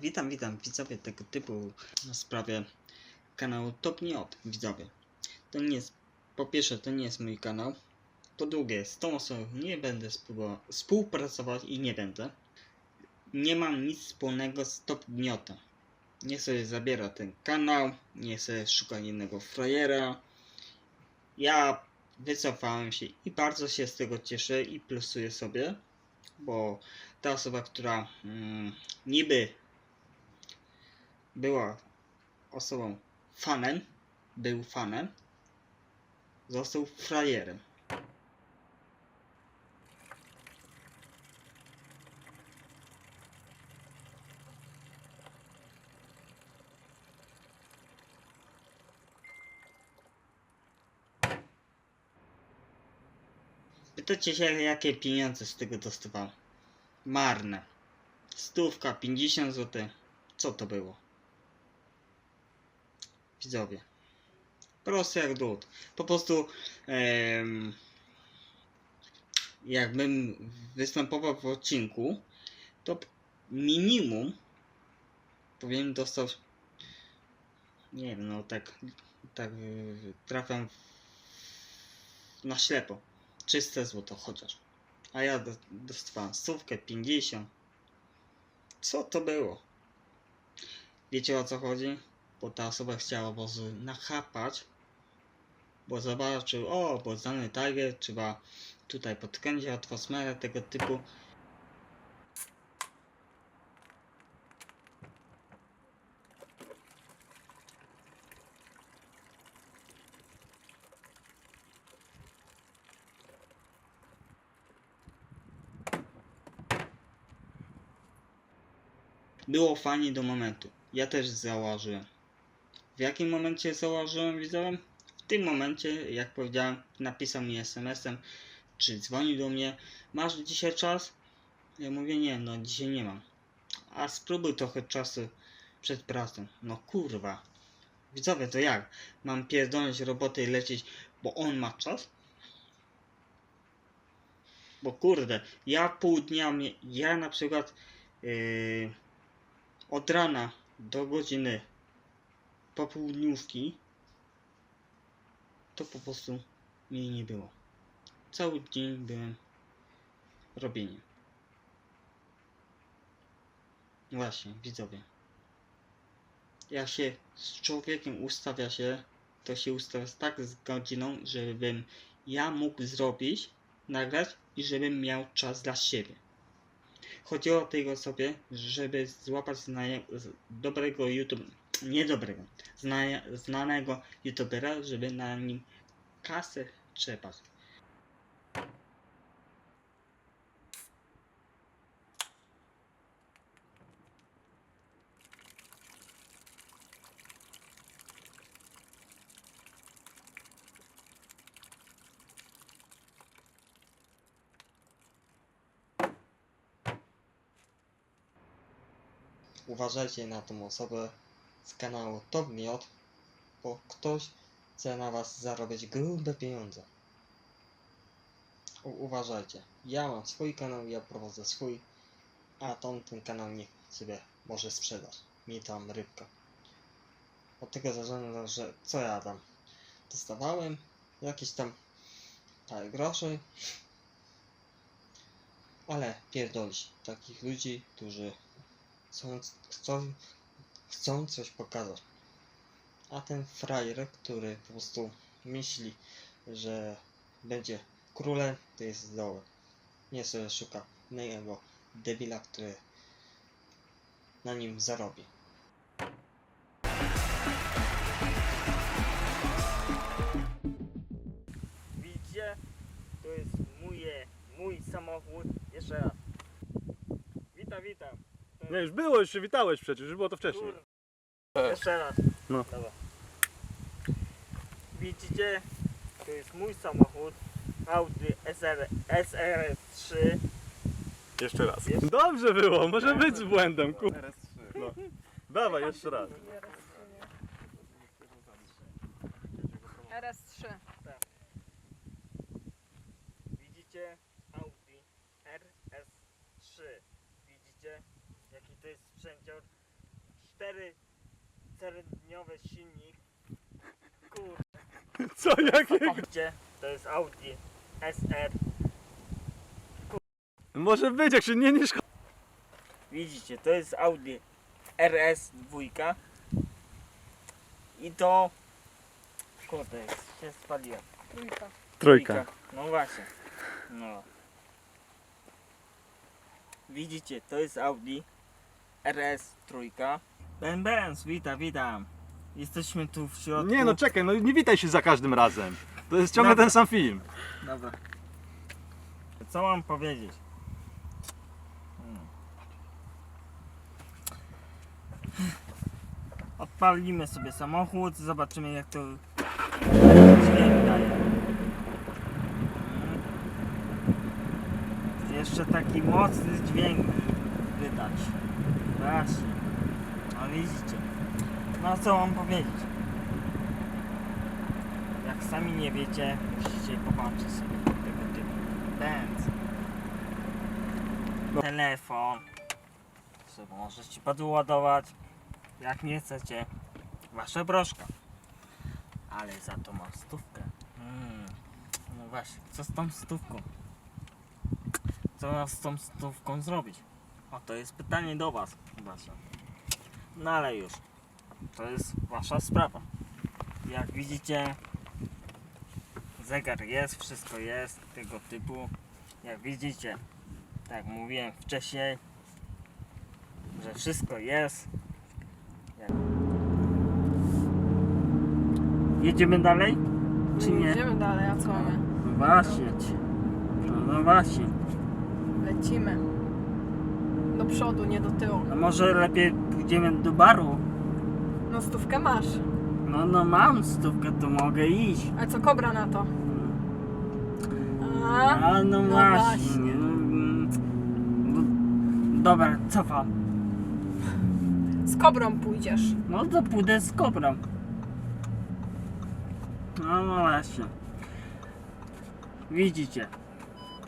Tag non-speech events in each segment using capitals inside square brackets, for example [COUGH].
Witam, witam widzowie tego typu sprawie kanału Top Nie Od, widzowie. To nie jest, po pierwsze to nie jest mój kanał, po drugie z tą osobą nie będę współpra- współpracować i nie będę. Nie mam nic wspólnego z Top Gniota. Nie sobie zabiera ten kanał, nie sobie szuka innego frajera. Ja wycofałem się i bardzo się z tego cieszę i plusuję sobie, bo ta osoba, która mm, niby była osobą fanem, był fanem, został frajerem. Pytacie się, jakie pieniądze z tego dostawałem? Marne. Stówka, 50 zł. Co to było? Widzowie. Proste jak drut. Po prostu em, jakbym występował w odcinku, to minimum powinien dostać nie wiem, no tak tak trafiam na ślepo. Czyste złoto chociaż. A ja do- dostawałem stówkę, 50. Co to było? Wiecie o co chodzi? Bo ta osoba chciała wozu nachapać. Bo zobaczył, o, bo znany Tiger, trzeba tutaj podkręcić atmosferę tego typu. Było fajnie do momentu. Ja też założyłem. W jakim momencie założyłem widziałem? W tym momencie, jak powiedziałem, napisał mi SMS-em, czy dzwonił do mnie, masz dzisiaj czas? Ja mówię, nie, no dzisiaj nie mam. A spróbuj trochę czasu przed pracą. No kurwa. Widzowie, to jak? Mam pierdolnąć roboty i lecieć, bo on ma czas? Bo kurde, ja pół dnia, mnie, ja na przykład yy, od rana do godziny popołudniówki to po prostu mnie nie było. Cały dzień byłem robieniem. Właśnie, widzowie. Jak się z człowiekiem ustawia się, to się ustawia tak z godziną, żebym ja mógł zrobić, nagrać i żebym miał czas dla siebie. Chodziło tej osobie, żeby złapać znaje, z- dobrego YouTube, nie dobrego, znaje, znanego YouTubera, żeby na nim kasę trzepać. Uważajcie na tą osobę z kanału Top Miot, bo ktoś chce na was zarobić grube pieniądze. U uważajcie. Ja mam swój kanał, ja prowadzę swój, a tamten kanał niech sobie może sprzedać. Mi tam rybka. Od tego zależy, że co ja tam dostawałem, jakieś tam parę groszy, ale pierdolić takich ludzi, którzy chcą, chcą, chcą coś pokazać. A ten frajer, który po prostu myśli, że będzie królem, to jest doły. Nie sobie szuka innego debila, który na nim zarobi. Nie, już było, już się witałeś przecież, już było to wcześniej. Jeszcze raz. No. Dobra. Widzicie? To jest mój samochód. Audi SR, SRS3. Jeszcze raz. Jeszcze- Dobrze było, może być z błędem, ku... [LAUGHS] No. Dawaj, jeszcze raz. RS3. Widzicie? Audi RS3. Widzicie? Jaki to jest sprzęcior, 4 cylindrowy silnik. Kurde, [LAUGHS] Co, jakiego? gdzie to jest Audi SR. Może być, jak się nie niż... Widzicie, to jest Audi RS 2 i to kurde, się spaliłem. Trójka. Trójka. No właśnie. No. Widzicie, to jest Audi RS trójka. Ben Benz, witam, witam. Jesteśmy tu w środku. Nie no, czekaj, no nie witaj się za każdym razem. To jest ciągle Dobra. ten sam film. Dobra. Co mam powiedzieć? Hmm. Odpalimy sobie samochód, zobaczymy jak to dźwięk daje. Hmm. Jeszcze taki mocny dźwięk wydać. Właśnie. No. No co mam powiedzieć? Jak sami nie wiecie, musicie popatrzeć sobie tego typu Benz. Telefon. Sobie możecie podładować. Jak nie chcecie. Wasza broszka. Ale za to mam stówkę. Hmm. No właśnie, co z tą stówką? Co z tą stówką zrobić? O, to jest pytanie do was. Wasze. No ale już. To jest wasza sprawa. Jak widzicie, zegar jest, wszystko jest tego typu. Jak widzicie, tak mówiłem wcześniej, że wszystko jest. Jedziemy dalej? Czy nie? Idziemy dalej, a co mamy? No właśnie. No właśnie. Lecimy. Do przodu, nie do tyłu. No może lepiej pójdziemy do baru. No stówkę masz. No no mam stówkę, to mogę iść. A co kobra na to? A? A no, no właśnie. właśnie. Mm, no, Dobra, cofam. Z kobrą pójdziesz. No to pójdę z kobrą. No, no właśnie. Widzicie.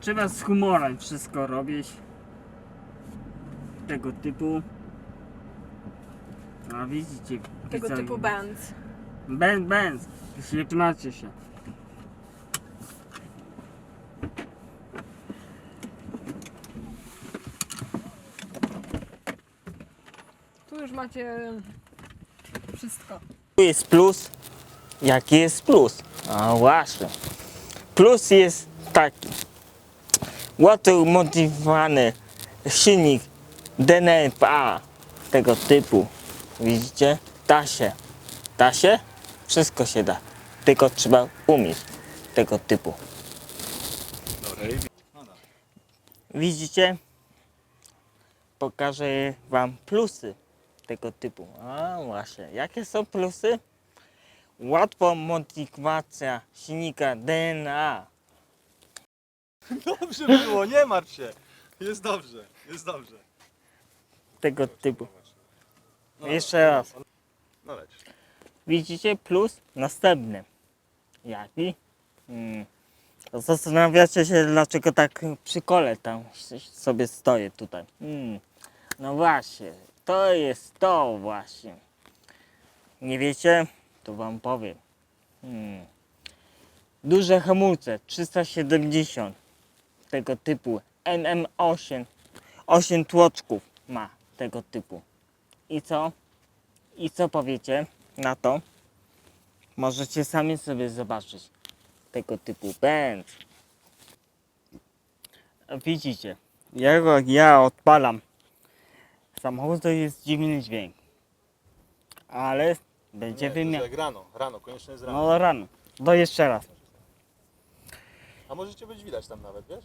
Trzeba z humorem wszystko robić. Tego typu. A widzicie. Tego typu Benz. Benz, Benz. Żegnacie się. Tu już macie wszystko. Tu jest plus. Jaki jest plus? A właśnie. Plus jest taki. Łatwo motywowany silnik DNFA tego typu. Widzicie? Da się. Da się? Wszystko się da. Tylko trzeba umieć tego typu. Widzicie? Pokażę wam plusy tego typu. A właśnie, jakie są plusy? Łatwa motywacja silnika DNA. Dobrze było, nie martw się. Jest dobrze, jest dobrze. Tego typu. Jeszcze raz. No leć. Widzicie plus następny. Jaki? Hmm. Zastanawiacie się dlaczego tak przy kole tam sobie stoję tutaj. Hmm. No właśnie, to jest to właśnie. Nie wiecie? To wam powiem. Hmm. Duże hamulce 370 tego typu NM8 8 tłoczków ma tego typu. I co? I co powiecie na to? Możecie sami sobie zobaczyć tego typu Benz. Widzicie, jak ja odpalam samochód, to jest dziwny dźwięk. Ale będzie wymiar. rano, rano, koniecznie jest rano. No rano. To jeszcze raz. A możecie być widać tam nawet, wiesz?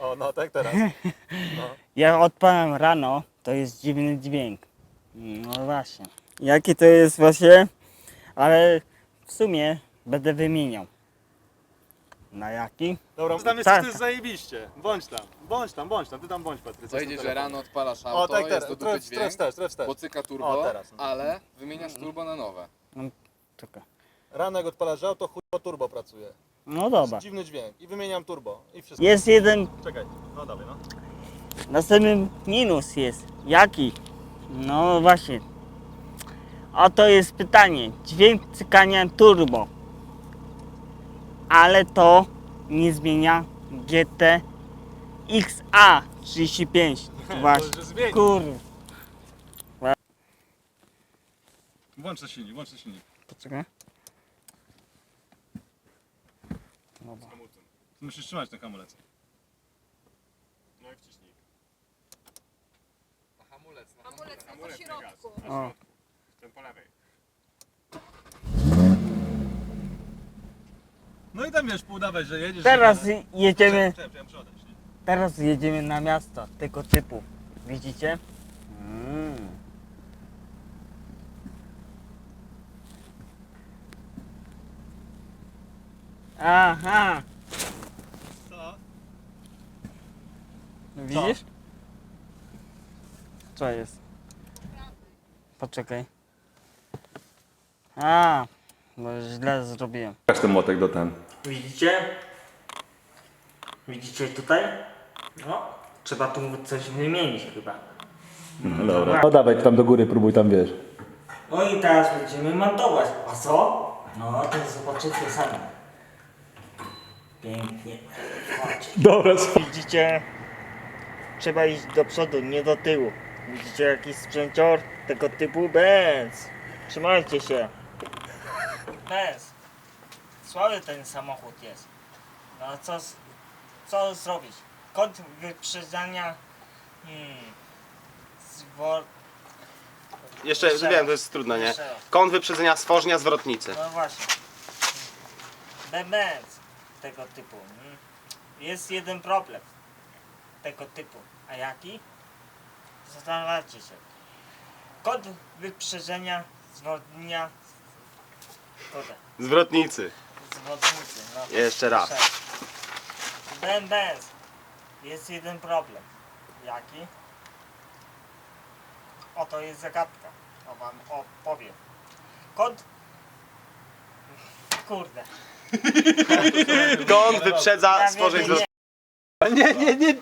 O, no tak teraz. [LAUGHS] No. Jak odpalam rano, to jest dziwny dźwięk. No właśnie. Jaki to jest właśnie? Ale w sumie będę wymieniał. Na jaki? Dobra, tam jest, Tak. to jest zajebiście. Bądź tam, bądź tam, bądź tam, ty tam bądź Patrycja. Wejdziesz, że rano odpalasz O, auto, tak jest teraz, to trochę, dupy trochę dźwięk, wstecz, trochę wstecz. pocyka turbo, O, teraz. ale wymieniasz turbo na nowe. Czekaj. Rano jak odpalasz auto, chuj turbo pracuje. No dobra. Dziwny dźwięk i wymieniam turbo i wszystko. Jest jeden, Czekaj, no dalej, no. następny minus jest Jaki? No właśnie. Oto jest pytanie. Dźwięk cykania turbo. Ale to nie zmienia GT XA 35. Właśnie. Może zmieni. Kur... Włącz silnik, włącz silnik. Poczekaj. Musisz trzymać ten hamulec. No i wciśnij. Hamulec. No. Hamulec jest po środku. O. Ten po lewej. No i tam wiesz, udawaj, że jedziesz. Teraz że... jedziemy, Czekaj, czekaj, muszę odejść, nie? teraz jedziemy na miasto tego typu. Widzicie? Mm. Aha, Co? widzisz? Co jest? Poczekaj. A, bo źle zrobiłem. Pokaż ten młotek do ten. Widzicie? Widzicie tutaj? No, trzeba tu coś wymienić chyba. No dobra. No dawaj, tam do góry próbuj, tam wiesz. No i teraz będziemy montować. A co? No to zobaczycie sami. Pięknie. Chodź. Dobra, Widzicie? Trzeba iść do przodu, nie do tyłu. Widzicie jakiś sprzęcior tego typu? Benz. Trzymajcie się. Benz. Słaby ten samochód jest. No co, z- co zrobić? Kąt wyprzedzania... Hmm. Zwor... Jeszcze, Jeszcze wiem, raz. to jest trudne, nie? Jeszcze raz. Kąt wyprzedzenia stworzenia zwrotnicy. No właśnie. Benz tego typu. mm. Jest jeden problem tego typu. A jaki? Zastanawiajcie się. Kod wyprzedzenia zwodnia. Kurde, Zwrotnicy. zwodnicy. No. Jeszcze raz. Benz. Jest jeden problem. Jaki? Oto jest zagadka. O wam opowiem. Kod. Kurde. Kąt wyprzedza stworzeń zwrotnicy. Nie, nie, nie.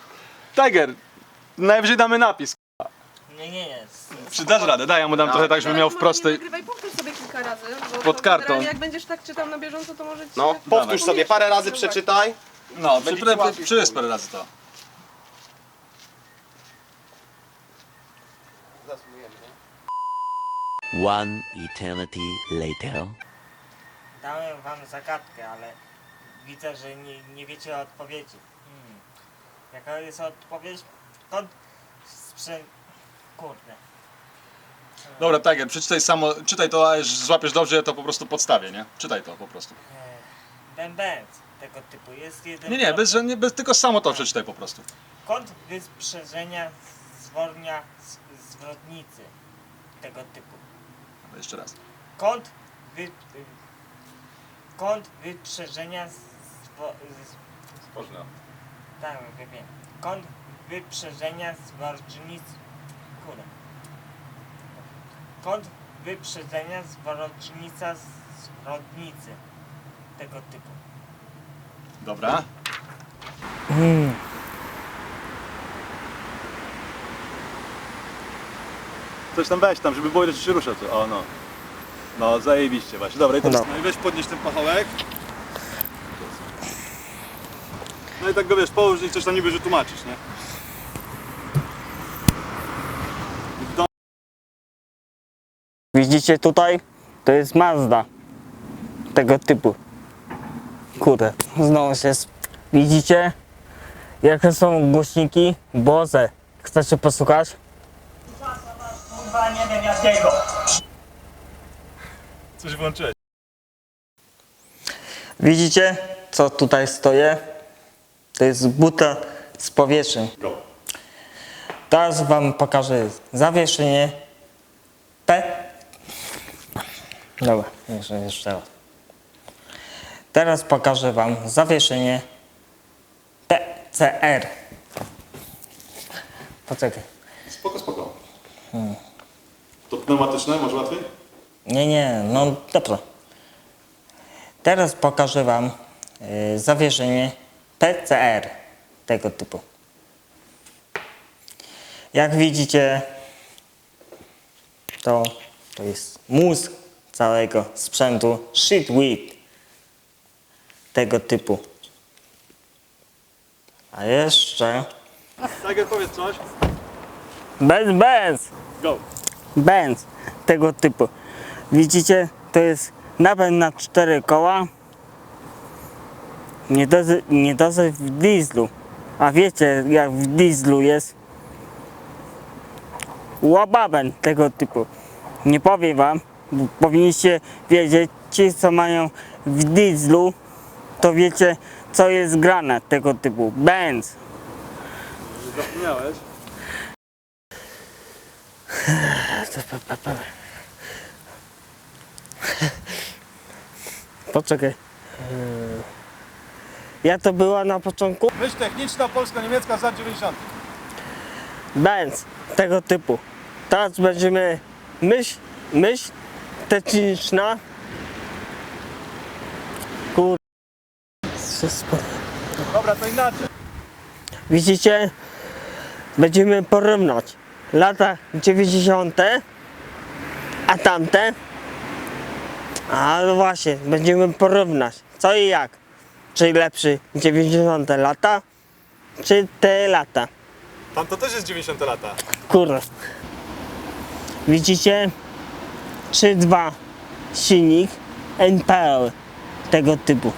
Tiger. Najwyżej damy napis. Nie, nie, nie. Przydasz radę, daj, ja mu dam No. trochę tak, żeby miał w prostej... nagrywaj, powtórz sobie kilka razy. Bo Pod to kartą. generalnie Jak będziesz tak czytał na bieżąco, to może ci No, tak- powtórz sobie, parę razy przeczytaj. No, przy, parę razy to. One eternity later. Dałem wam zagadkę, ale widzę, że nie, nie wiecie odpowiedzi. Hmm. Jaka jest odpowiedź? Kod sprzęt... Kurde. Dobra, Tiger, przeczytaj samo, czytaj to, a już złapiesz dobrze, to po prostu podstawię, nie? Czytaj to po prostu. Ben Benz tego typu jest jeden Nie, nie, bez, że nie bez, tylko samo to przeczytaj po prostu. Kąt wyprzedzenia zwolnia z, zwrotnicy tego typu. Jeszcze raz. Kąt wy... Kąt wyprzedzenia zwo, z, Tak, wiem. Kąt wyprzedzenia zwrotnicy. Kurde. Kąt wyprzedzenia zwrotnica zwrotnicy tego typu. Dobra. Coś tam weź tam, żeby było ile ci się rusza. To. O no. No, zajebiście właśnie. Dobra, i teraz no. i weź podnieś ten pachołek. No i tak go wiesz, połóż i coś tam niby, że tłumaczysz, nie? Widzicie tutaj? To jest Mazda. Tego typu. Kurde, znowu się... sp- Widzicie? Jakie są głośniki? Boze. Chcecie posłuchać? Kurwa, nie wiem jakiego. Coś włączyłeś. Widzicie, co tutaj stoję? To jest buta z powietrzem. Go. Teraz wam pokażę zawieszenie P. Dobra, jeszcze, jeszcze raz. Teraz pokażę wam zawieszenie PCR. Poczekaj. Spoko, spoko. To pneumatyczne, może łatwiej? Nie, nie, no dobra. Teraz pokażę wam y, zawieszenie PCR tego typu. Jak widzicie, to, to jest mózg całego sprzętu Shitwit tego typu. A jeszcze Tiger, powiedz coś. Benz Benz Go. Benz tego typu. Widzicie, to jest napęd na cztery koła. Nie dosyć, nie dosyć w dieslu. A wiecie, jak w dieslu jest łababen tego typu. Nie powiem wam, bo powinniście wiedzieć, ci co mają w dieslu, to wiecie, co jest grane tego typu. Benz. Zapomniałeś? [SIGHS] Poczekaj. Jak to była na początku? Myśl techniczna polsko-niemiecka z lat 90. Benz tego typu. Teraz będziemy myśl, myśl techniczna. Kur... Dobra, to inaczej. Widzicie? Będziemy porównać lata 90. a tamte. A no właśnie, będziemy porównać co i jak. Czy lepszy 90 lata, czy te lata. Tam to też jest 90 lata. Kurde. Widzicie? 3.2 silnik NPL tego typu.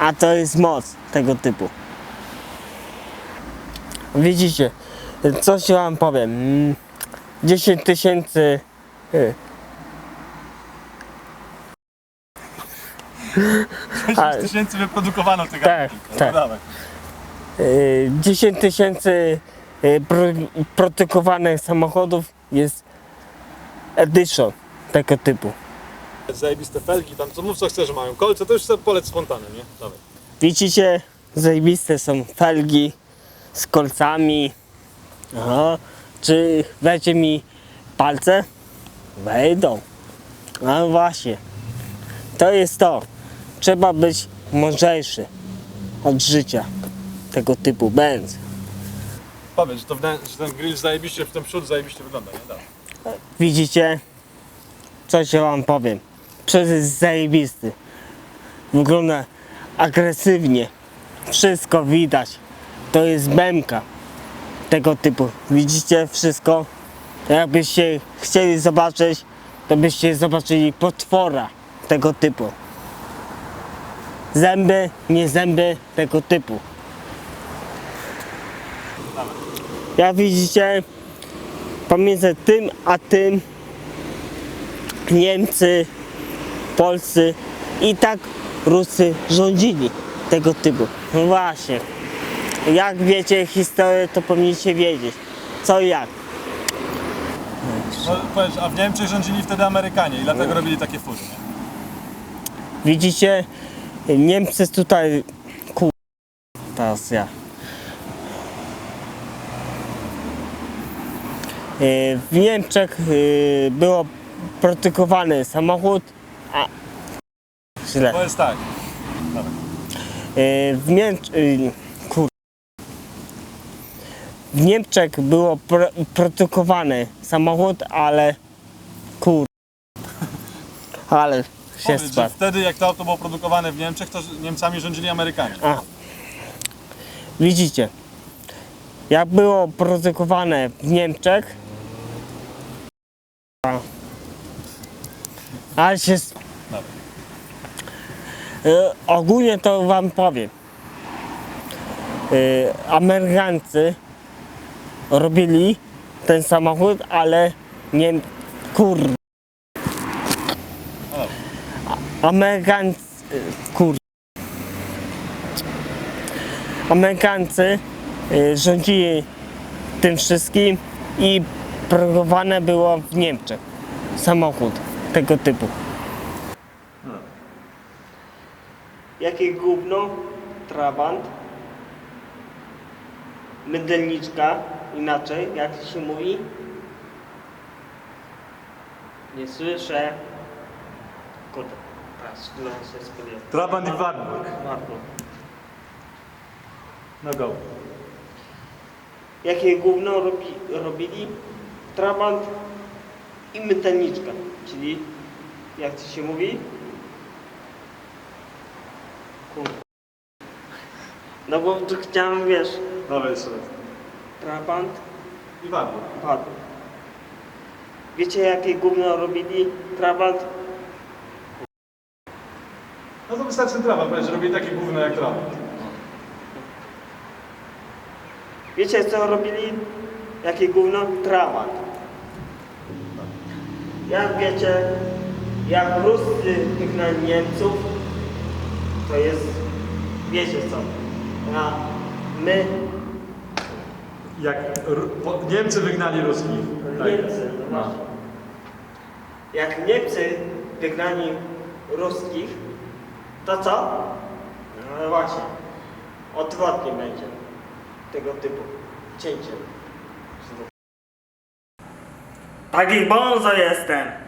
A to jest moc tego typu. Widzicie? Coś wam powiem. Mm, 10 tysięcy. Y. [LAUGHS] Ale- tysięcy wyprodukowano tych Tak, aplikach. tak. No dawaj. Y, 10 tysięcy y, pro- produkowanych samochodów jest edition tego typu. Zajebiste felgi, tam co mów co chcesz, że mają kolce, to już sobie polec spontanem, nie? Dawaj. Widzicie, zajebiste są felgi z kolcami. Aha. Czy wejdzie mi palce? Wejdą. No właśnie. To jest to. Trzeba być mądrzejszy od życia tego typu Benz. Powiedz, że, to wnę- że ten grill zajebiście, w ten przód zajebiście wygląda, nie? Widzicie? Coś ja wam powiem. Przód jest zajebisty. Wygląda agresywnie. Wszystko widać. To jest bębka tego typu. Widzicie wszystko? Jakbyście chcieli zobaczyć, to byście zobaczyli potwora tego typu. Zęby, nie zęby tego typu. Jak widzicie, pomiędzy tym a tym Niemcy, Polscy i tak Rusy rządzili tego typu. No właśnie. Jak wiecie historię, to powinniście wiedzieć. Co i jak. No, powiedz, a w Niemczech rządzili wtedy Amerykanie i dlatego robili takie nie? Widzicie, Niemcy tutaj. Kur... Teraz ja. E, W Niemczech e, było produkowany samochód, a źle. To jest tak. E, W Niemczech. Kur... W Niemczech było pro, produkowany samochód, ale kur... Ale się Powiedz, że spadł. wtedy jak to auto było produkowane w Niemczech, to Niemcami rządzili Amerykanie. A. Widzicie, jak było produkowane w Niemczech, a- ale się. E, ogólnie to wam powiem. E, Amerykańcy robili ten samochód, ale nie. Kur. A- Amerykańcy. Kur. Amerykańcy y, rządzili tym wszystkim i produkowane było w Niemczech samochód tego typu. Jakie gówno? Trabant. Mydelniczka, inaczej, jak się mówi? Nie słyszę. Kurde, Trabant i Warburg. Warburg. No go. jakie gówno robi, robili Trabant i Mytelniczka, czyli jak to się mówi? No bo tu chciałem, wiesz, Dobra, jeszcze raz. Trabant I wadło. padł. Wiecie jakie gówno robili Trabant? No to wystarczy trawa, powiedz, że robili takie gówno jak trawa. Wiecie co robili? Jakie gówno? Trabant. Jak wiecie, jak Ruscy wygnali Niemców, to jest, wiecie co, a my, Jak Ru- po- Niemcy wygnali Ruskich. Tak. Niemcy, no właśnie. Jak Niemcy wygnali Ruskich, to co? No właśnie, odwrotnie będzie tego typu cięcie. Taki bonzo jestem.